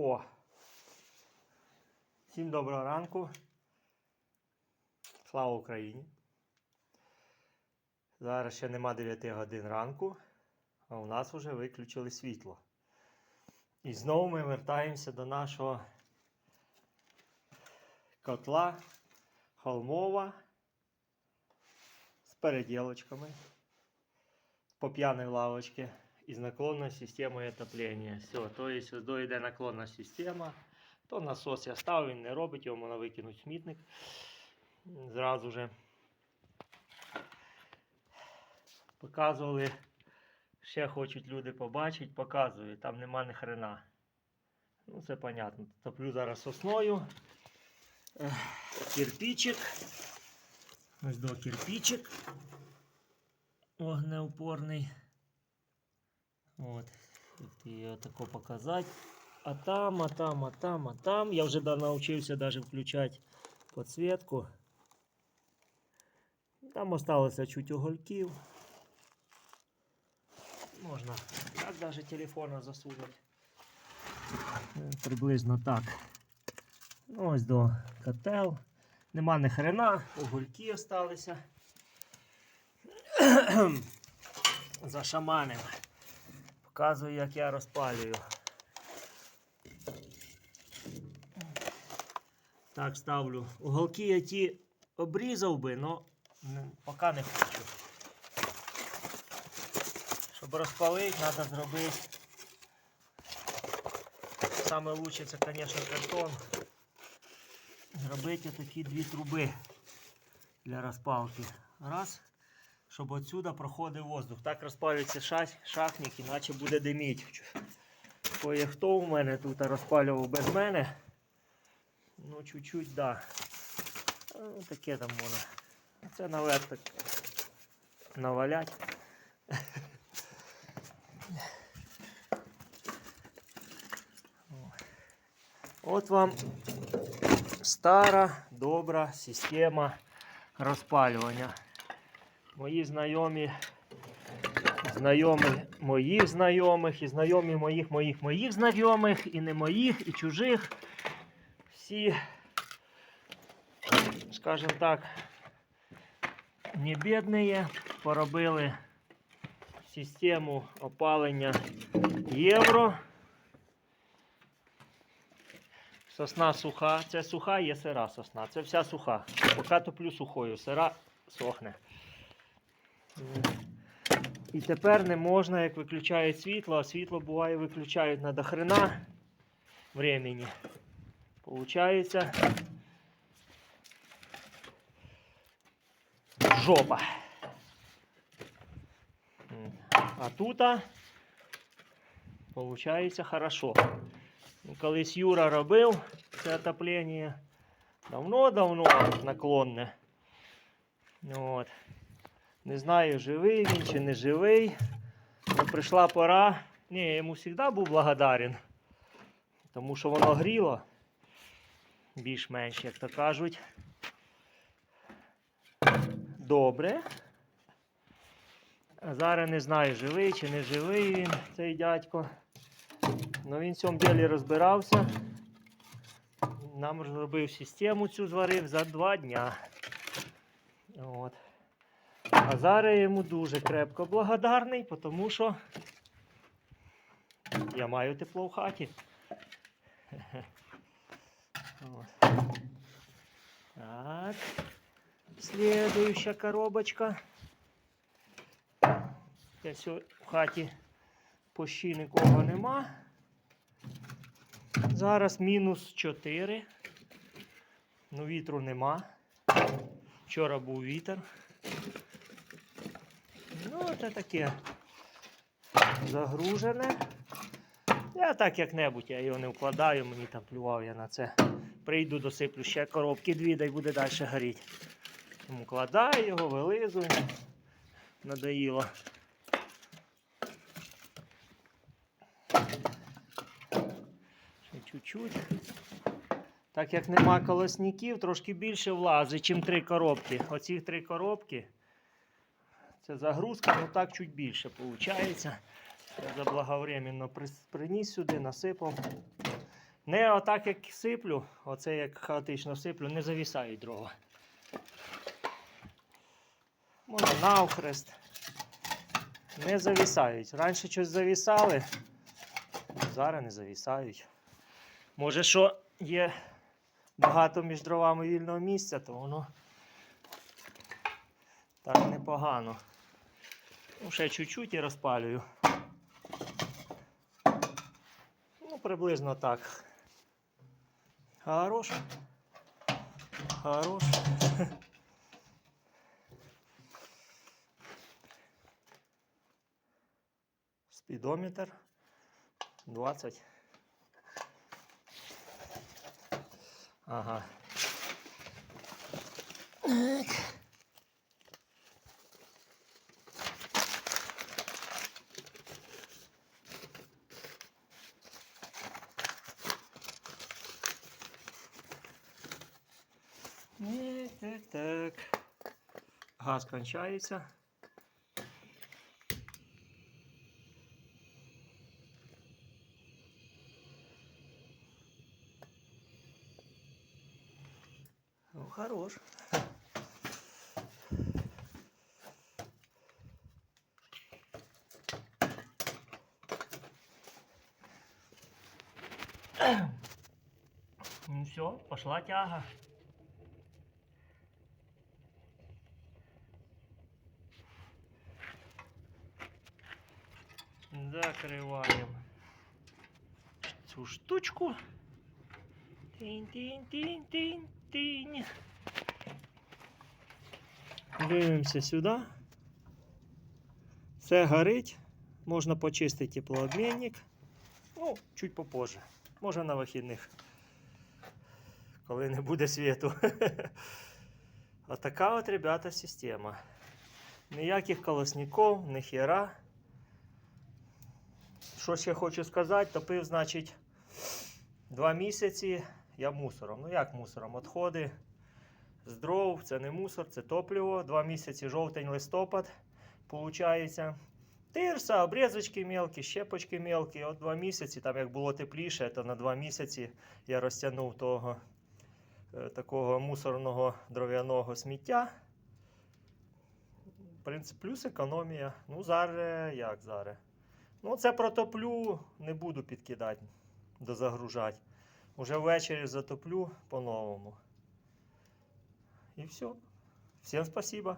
О! Всім доброго ранку. Слава Україні. Зараз ще нема 9 годин ранку, а у нас вже виключили світло. І знову ми вертаємося до нашого котла холмова з переділочками по п'яной лавочке и с наклонной системой отопления. Все, то есть до йде наклонна система, то насос я ставив, він не робить, його можна викинути смітник зразу же. Показували, ще хочуть люди побачити, показую, там нема ні хрена. Ну, це понятно. Топлю зараз сосною. Кирпичик. Ось до кирпичик огнеупорний. От. Його тако показати. А там, а там, а там, а там. Я вже навчився даже включати підсвітку. Там осталося чуть угольків. Можна так даже телефона засунути. Приблизно так. Ну, Ось до котел. Нема ні хрена, угольки осталися. Зашаманив. Показую, як я розпалюю. Так, ставлю. Уголки я ті обрізав би, але поки не хочу. Щоб розпалити, треба зробити. Саме лучше це, звісно, картон. Зробити такі дві труби для розпалки. Раз щоб отсюда проходив воздух. Так розпалюється шах, шахник, іначе буде диміть. Кое хто у мене тут розпалював без мене. Ну, чуть-чуть, да. Ну, таке там можна. Це наверх так навалять. От вам стара добра система розпалювання мої знайомі, знайомі моїх знайомих, і знайомі моїх моїх моїх знайомих, і не моїх, і чужих. Всі, скажімо так, не бідні, поробили систему опалення євро. Сосна суха, це суха, є сира сосна. Це вся суха. Поки топлю сухою, сира сохне. І тепер не можна, як виключають світло, а світло буває виключають на дохрена времени. Получається жопа. А тут получається хорошо. Колись Юра робив це отоплення давно-давно наклонне. От. Не знаю, живий він чи не живий. Но прийшла пора. Ні, я йому завжди був благодарен. Тому що воно гріло. Більш-менш, як то кажуть. Добре. А зараз не знаю, живий чи не живий він, цей дядько. Ну він в цьому ділі розбирався. Нам зробив систему цю зварив за два дня. От. А зараз я йому дуже крепко благодарний, тому що я маю тепло в хаті. От. Так. Слідуюча коробочка. Я сьо- в хаті пощі нікого нема. Зараз мінус 4. Ну, вітру нема. Вчора був вітер. Ну, це таке загружене. Я так як-небудь, я його не вкладаю, мені там плював я на це. Прийду, досиплю ще коробки дві, да й буде далі горіти. Тому вкладаю його, вилизую. Надоїло. Ще чуть-чуть. Так як нема колосників, трошки більше влазить, ніж три коробки. Оці три коробки. Це загрузка, ну так чуть більше виходить. Я заблаговременно приніс сюди, насипав. Не отак, як сиплю, оце як хаотично сиплю, не завісають дрова. Можна навхрест. Не завісають. Раніше щось завісали, зараз не завісають. Може, що є багато між дровами вільного місця, то воно так непогано. Ну, чуть-чуть і розпалюю. Ну, приблизно так. Хорош. Хорош. Спідометр 20. Ага. Так, Газ кончається. Ну, хорош. Ну все, пошла тяга. Закриваємо цю штучку. Тінь-тінь-тінь-тінь-тінь. Дивимося сюди. Все горить. Можна почистити теплообмінник. Ну, чуть попозже. Може на вихідних. Коли не буде світу. Отака от, ребята, система. Ніяких колосників, ні хера. Що ще хочу сказати, топив, значить, два місяці я мусором. Ну як мусором? Отходи з дров, це не мусор, це топливо. Два місяці жовтень, листопад. Получається. Тирса, обрізочки мелкі, щепочки мелкі. От два місяці, там як було тепліше, то на два місяці я розтягнув того е, такого мусорного дров'яного сміття. В принципі, плюс економія. Ну, зараз як зараз. Ну, це протоплю, не буду підкидати, дозагружати. Уже ввечері затоплю по-новому. І все. Всім спасибо.